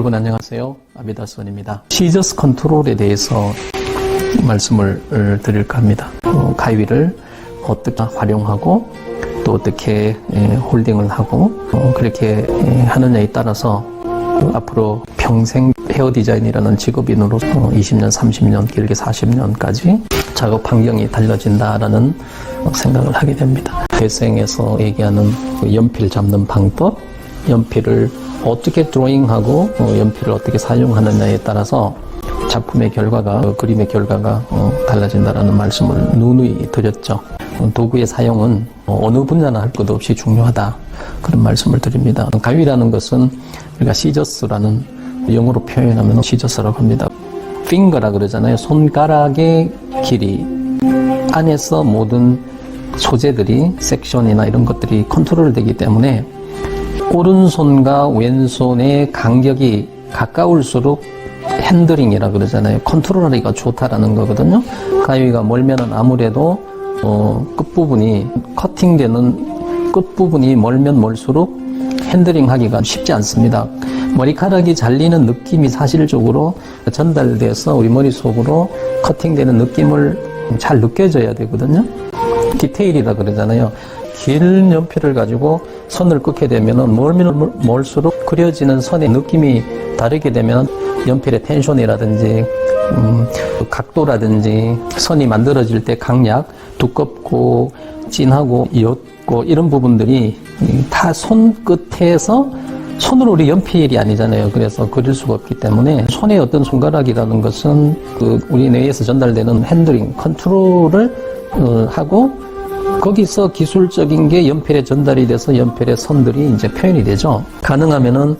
여러분 안녕하세요. 아비다스원입니다. 시저스 컨트롤에 대해서 말씀을 드릴까 합니다. 어, 가위를 어떻게 활용하고 또 어떻게 예, 홀딩을 하고 어, 그렇게 예, 하느냐에 따라서 어, 앞으로 평생 헤어 디자인이라는 직업인으로 20년, 30년, 길게 40년까지 작업 환경이 달라진다라는 생각을 하게 됩니다. 대생에서 얘기하는 그 연필 잡는 방법, 연필을 어떻게 드로잉하고 어, 연필을 어떻게 사용하느냐에 따라서 작품의 결과가 어, 그림의 결과가 어, 달라진다라는 말씀을 누누이 드렸죠. 어, 도구의 사용은 어, 어느 분야나 할 것 없이 중요하다 그런 말씀을 드립니다. 가위라는 것은 우리가 시저스라는 영어로 표현하면 시저스라고 합니다. 핑거라 그러잖아요. 손가락의 길이 안에서 모든 소재들이 섹션이나 이런 것들이 컨트롤 되기 때문에 오른손과 왼손의 간격이 가까울수록 핸들링이라 그러잖아요. 컨트롤하기가 좋다라는 거거든요. 가위가 멀면은 아무래도 어, 끝부분이 커팅되는 끝부분이 멀면 멀수록 핸들링 하기가 쉽지 않습니다. 머리카락이 잘리는 느낌이 사실적으로 전달돼서 우리 머릿속으로 커팅되는 느낌을 잘 느껴져야 되거든요. 디테일이라 그러잖아요. 긴 연필을 가지고 선을 긋게 되면은 멀면 멀수록 그려지는 선의 느낌이 다르게 되면 연필의 텐션이라든지 음, 각도라든지 선이 만들어질 때 강약 두껍고 진하고 옅고 이런 부분들이 다 손끝에서 손으로 우리 연필이 아니잖아요. 그래서 그릴 수가 없기 때문에 손의 어떤 손가락이라는 것은 그 우리 뇌에서 전달되는 핸들링, 컨트롤을 어, 하고 거기서 기술적인 게 연필에 전달이 돼서 연필의 선들이 이제 표현이 되죠. 가능하면은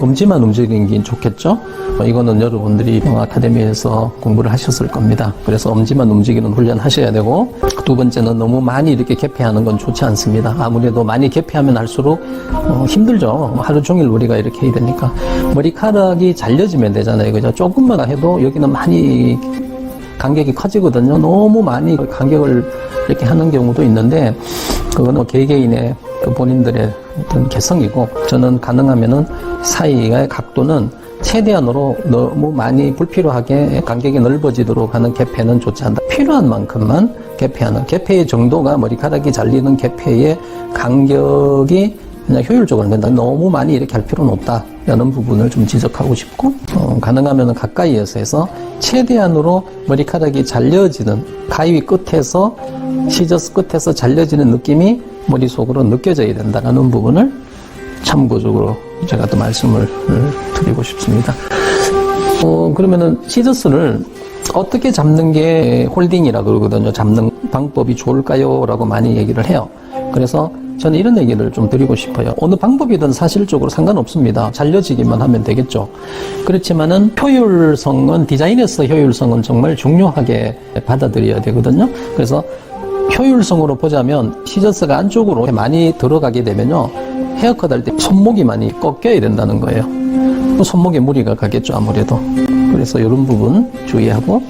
엄지만 움직이는 게 좋겠죠? 어, 이거는 여러분들이 아카데미에서 공부를 하셨을 겁니다. 그래서 엄지만 움직이는 훈련 하셔야 되고, 두 번째는 너무 많이 이렇게 개폐하는 건 좋지 않습니다. 아무래도 많이 개폐하면 할수록 어, 힘들죠. 하루 종일 우리가 이렇게 해야 되니까. 머리카락이 잘려지면 되잖아요. 그죠? 조금만 해도 여기는 많이 간격이 커지거든요. 너무 많이 간격을 이렇게 하는 경우도 있는데, 그거는 뭐 개개인의 본인들의 어떤 개성이고, 저는 가능하면은 사이의 각도는 최대한으로 너무 많이 불필요하게 간격이 넓어지도록 하는 개폐는 좋지 않다. 필요한 만큼만 개폐하는, 개폐의 정도가 머리카락이 잘리는 개폐의 간격이 그냥 효율적으로 된다. 너무 많이 이렇게 할 필요는 없다. 라는 부분을 좀 지적하고 싶고, 어, 가능하면 가까이에서 해서 최대한으로 머리카락이 잘려지는 가위 끝에서 시저스 끝에서 잘려지는 느낌이 머릿속으로 느껴져야 된다는 부분을 참고적으로 제가 또 말씀을 드리고 싶습니다. 어, 그러면은 시저스를 어떻게 잡는 게 홀딩이라 그러거든요. 잡는 방법이 좋을까요? 라고 많이 얘기를 해요. 그래서 저는 이런 얘기를 좀 드리고 싶어요. 어느 방법이든 사실적으로 상관없습니다. 잘려지기만 하면 되겠죠. 그렇지만은 효율성은 디자인에서 효율성은 정말 중요하게 받아들여야 되거든요. 그래서 효율성으로 보자면 시저스가 안쪽으로 많이 들어가게 되면요. 헤어컷 할 때 손목이 많이 꺾여야 된다는 거예요. 손목에 무리가 가겠죠, 아무래도. 그래서 이런 부분 주의하고.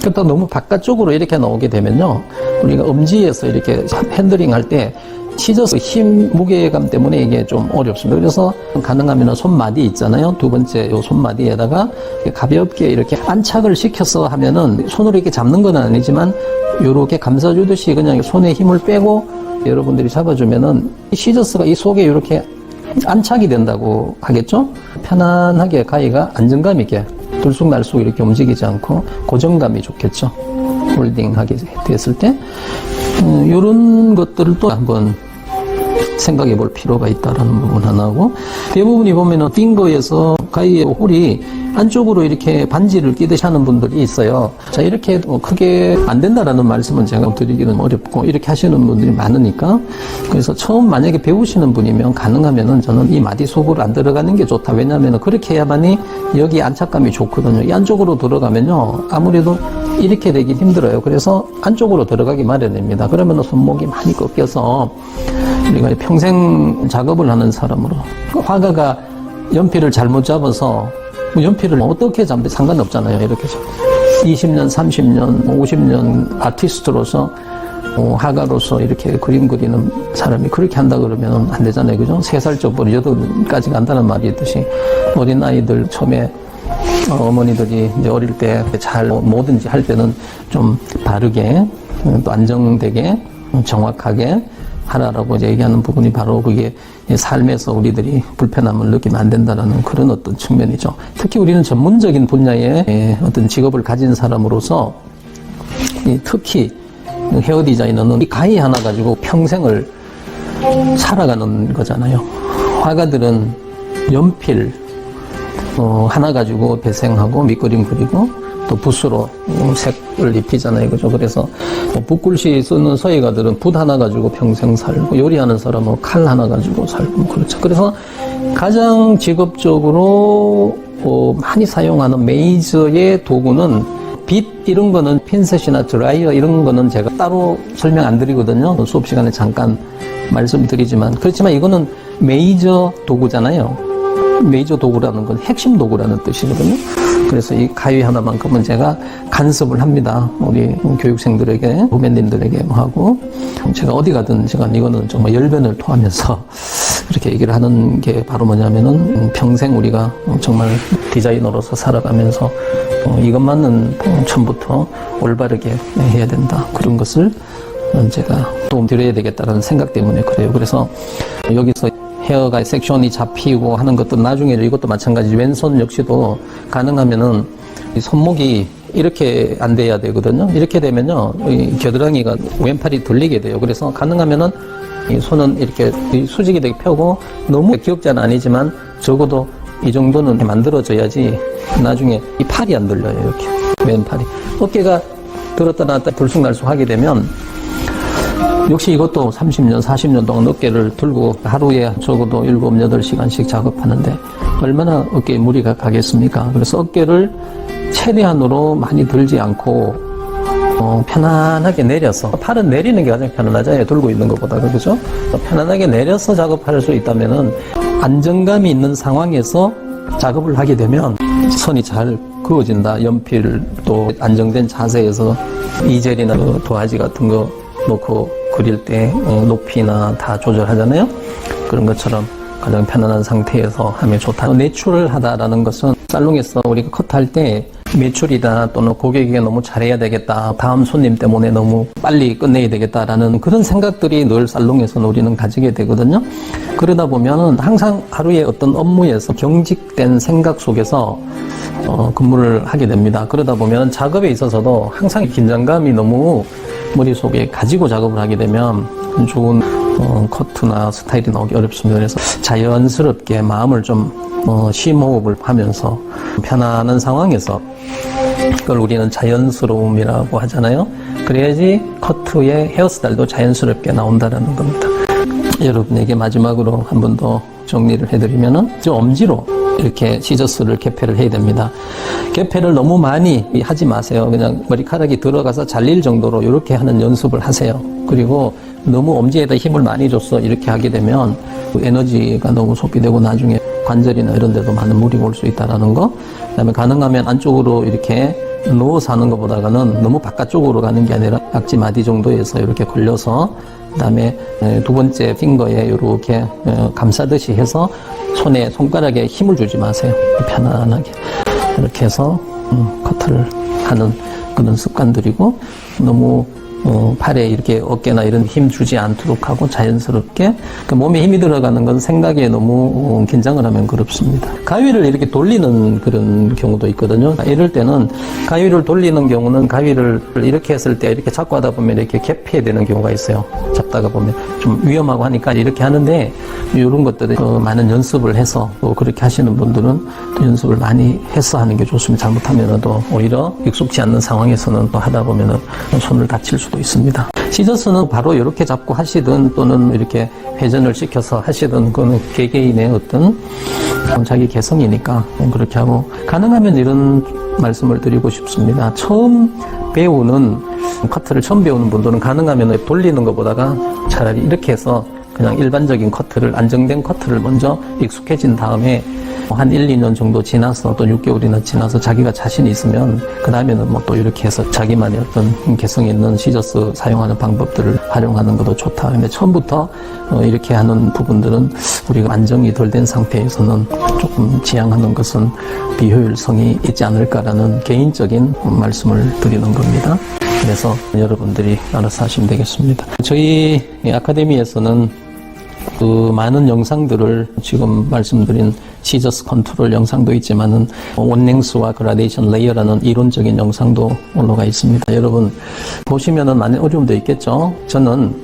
그렇다 너무 바깥쪽으로 이렇게 나오게 되면요. 우리가 엄지에서 이렇게 핸들링 할 때 시저스 힘, 무게감 때문에 이게 좀 어렵습니다. 그래서 가능하면 손마디 있잖아요. 두 번째 요 손마디에다가 가볍게 이렇게 안착을 시켜서 하면은 손으로 이렇게 잡는 건 아니지만 요렇게 감싸주듯이 그냥 손에 힘을 빼고 여러분들이 잡아주면은 시저스가 이 속에 이렇게 안착이 된다고 하겠죠? 편안하게 가위가 안정감 있게 들쑥날쑥 이렇게 움직이지 않고 고정감이 좋겠죠? 홀딩하게 됐을 때. 음, 이런 것들을 또 한번 생각해 볼 필요가 있다라는 부분 하나고 대부분이 보면은 핑거에서 가위의 홀이 안쪽으로 이렇게 반지를 끼듯이 하는 분들이 있어요. 자, 이렇게 크게 안 된다라는 말씀은 제가 드리기는 어렵고 이렇게 하시는 분들이 많으니까 그래서 처음 만약에 배우시는 분이면 가능하면은 저는 이 마디 속으로 안 들어가는 게 좋다. 왜냐하면 그렇게 해야만이 여기 안착감이 좋거든요. 이 안쪽으로 들어가면요. 아무래도 이렇게 되긴 힘들어요. 그래서 안쪽으로 들어가기 마련입니다. 그러면 손목이 많이 꺾여서 우리가 평생 작업을 하는 사람으로 화가가 연필을 잘못 잡아서 연필을 어떻게 잡든 상관없잖아요. 이렇게 20년, 30년, 50년 아티스트로서 어, 화가로서 이렇게 그림 그리는 사람이 그렇게 한다 그러면 안 되잖아요. 그죠? 세 살적부터 여덟까지 간다는 말이 있듯이 어린 아이들 처음에 어, 어머니들이 이제 어릴 때 잘 뭐든지 할 때는 좀 바르게 어, 또 안정되게 어, 정확하게 하라라고 이제 얘기하는 부분이 바로 그게 이 삶에서 우리들이 불편함을 느끼면 안 된다라는 그런 어떤 측면이죠. 특히 우리는 전문적인 분야의 예, 어떤 직업을 가진 사람으로서 이 특히 헤어 디자이너는 이 가위 하나 가지고 평생을 살아가는 거잖아요. 화가들은 연필 어, 하나 가지고 배생하고 밑그림 그리고 또 붓으로 어, 색을 입히잖아요. 그죠? 그래서 뭐 붓글씨 쓰는 서예가들은 붓 하나 가지고 평생 살고 요리하는 사람은 칼 하나 가지고 살고 뭐 그렇죠. 그래서 가장 직업적으로 어, 많이 사용하는 메이저의 도구는 빛 이런 거는 핀셋이나 드라이어 이런 거는 제가 따로 설명 안 드리거든요. 수업 시간에 잠깐 말씀드리지만 그렇지만 이거는 메이저 도구잖아요. 메이저 도구라는 건 핵심 도구라는 뜻이거든요. 그래서 이 가위 하나만큼은 제가 간섭을 합니다. 우리 교육생들에게, 후배님들에게 하고, 제가 어디 가든 제가 이거는 정말 열변을 토하면서 이렇게 얘기를 하는 게 바로 뭐냐면은 평생 우리가 정말 디자이너로서 살아가면서 어, 이것만은 처음부터 올바르게 해야 된다. 그런 것을 제가 도움 드려야 되겠다는 생각 때문에 그래요. 그래서 여기서 헤어가 섹션이 잡히고 하는 것도 나중에 이것도 마찬가지 왼손 역시도 가능하면은 이 손목이 이렇게 안 돼야 되거든요. 이렇게 되면요, 이 겨드랑이가 왼팔이 들리게 돼요. 그래서 가능하면은 이 손은 이렇게 이 수직이 되게 펴고 너무 기억자는 아니지만 적어도 이 정도는 만들어져야지 나중에 이 팔이 안 들려요. 이렇게 왼팔이 어깨가 들었다 놨다 들쑥날쑥 하게 되면 역시 이것도 30년, 40년 동안 어깨를 들고 하루에 적어도 7, 8시간씩 작업하는데 얼마나 어깨에 무리가 가겠습니까? 그래서 어깨를 최대한으로 많이 들지 않고 어, 편안하게 내려서 팔은 내리는 게 가장 편안하잖아요. 들고 있는 것보다 그죠? 편안하게 내려서 작업할 수 있다면은 안정감이 있는 상황에서 작업을 하게 되면 선이 잘 그어진다. 연필 또 안정된 자세에서 이젤이나 그 도화지 같은 거 놓고 그릴 때 어, 높이나 다 조절하잖아요. 그런 것처럼 가장 편안한 상태에서 하면 좋다. 내추럴하다라는 것은 살롱에서 우리가 컷할 때 매출이다 또는 고객에게 너무 잘해야 되겠다. 다음 손님 때문에 너무 빨리 끝내야 되겠다라는 그런 생각들이 늘 살롱에서 우리는 가지게 되거든요. 그러다 보면은 항상 하루의 어떤 업무에서 경직된 생각 속에서 어, 근무를 하게 됩니다. 그러다 보면 작업에 있어서도 항상 긴장감이 너무 머릿속에 가지고 작업을 하게 되면 좋은 어, 커트나 스타일이 나오기 어렵습니다. 그래서 자연스럽게 마음을 좀 어, 심호흡을 하면서 편안한 상황에서 그걸 우리는 자연스러움이라고 하잖아요. 그래야지 커트의 헤어스타일도 자연스럽게 나온다는 겁니다. 여러분에게 마지막으로 한 번 더 정리를 해드리면은 저 엄지로 이렇게 시저스를 개폐를 해야 됩니다. 개폐를 너무 많이 하지 마세요. 그냥 머리카락이 들어가서 잘릴 정도로 이렇게 하는 연습을 하세요. 그리고 너무 엄지에다 힘을 많이 줘서 이렇게 하게 되면 그 에너지가 너무 소비되고 나중에 관절이나 이런 데도 많은 무리가 올 수 있다라는 거. 그다음에 가능하면 안쪽으로 이렇게 누워서 하는 것보다는 너무 바깥쪽으로 가는 게 아니라 약지 마디 정도에서 이렇게 걸려서 그다음에 두 번째 핑거에 이렇게 감싸듯이 해서 손에 손가락에 힘을 주지 마세요. 편안하게 이렇게 해서 음, 커트를 하는 그런 습관들이고 너무 어, 팔에 이렇게 어깨나 이런 힘 주지 않도록 하고 자연스럽게 그 몸에 힘이 들어가는 건 생각에 너무 어, 긴장을 하면 그렇습니다. 가위를 이렇게 돌리는 그런 경우도 있거든요. 이럴 때는 가위를 돌리는 경우는 가위를 이렇게 했을 때 이렇게 잡고 하다 보면 이렇게 개피해 되는 경우가 있어요. 잡다가 보면 좀 위험하고 하니까 이렇게 하는데 이런 것들을 어, 많은 연습을 해서 또 그렇게 하시는 분들은 또 연습을 많이 해서 하는 게 좋습니다. 잘못하면 또 오히려 익숙지 않는 상황에서는 또 하다 보면은 손을 다칠 수도 있습니다. 시저스는 바로 이렇게 잡고 하시든 또는 이렇게 회전을 시켜서 하시든 그거는 개개인의 어떤 자기 개성이니까 그렇게 하고 가능하면 이런 말씀을 드리고 싶습니다. 처음 배우는 커트를 처음 배우는 분들은 가능하면 돌리는 것보다가 차라리 이렇게 해서 그냥 일반적인 커트를 안정된 커트를 먼저 익숙해진 다음에 한 1, 2년 정도 지나서 또 6개월이나 지나서 자기가 자신이 있으면 그 다음에는 뭐 또 이렇게 해서 자기만의 어떤 개성 있는 시저스 사용하는 방법들을 활용하는 것도 좋다. 근데 처음부터 어, 이렇게 하는 부분들은 우리가 안정이 덜 된 상태에서는 조금 지향하는 것은 비효율성이 있지 않을까라는 개인적인 말씀을 드리는 겁니다. 그래서 여러분들이 알아서 하시면 되겠습니다. 저희 아카데미에서는 그 많은 영상들을 지금 말씀드린 시저스 컨트롤 영상도 있지만은 원랭스와 그라데이션 레이어라는 이론적인 영상도 올라가 있습니다. 여러분 보시면은 많은 어려움도 있겠죠. 저는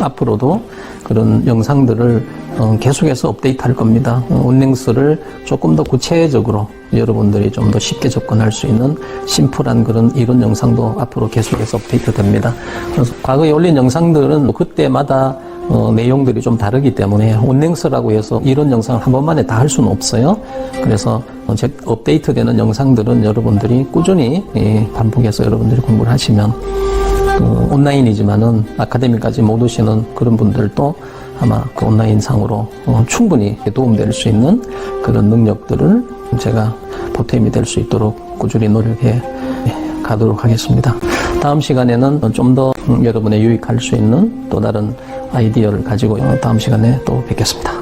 앞으로도 그런 영상들을 어, 계속해서 업데이트할 겁니다. 어, 원랭스를 조금 더 구체적으로 여러분들이 좀 더 쉽게 접근할 수 있는 심플한 그런 이론 영상도 앞으로 계속해서 업데이트 됩니다. 그래서 과거에 올린 영상들은 뭐 그때마다 어, 내용들이 좀 다르기 때문에 온랭스라고 해서 이런 영상을 한 번만에 다 할 수는 없어요. 그래서 어, 제 업데이트되는 영상들은 여러분들이 꾸준히 예, 반복해서 여러분들이 공부를 하시면 그 온라인이지만은 아카데미까지 못 오시는 그런 분들도 아마 그 온라인상으로 어, 충분히 도움될 수 있는 그런 능력들을 제가 보탬이 될 수 있도록 꾸준히 노력해 예, 가도록 하겠습니다. 다음 시간에는 좀 더 여러분의 유익할 수 있는 또 다른 아이디어를 가지고 다음 시간에 또 뵙겠습니다.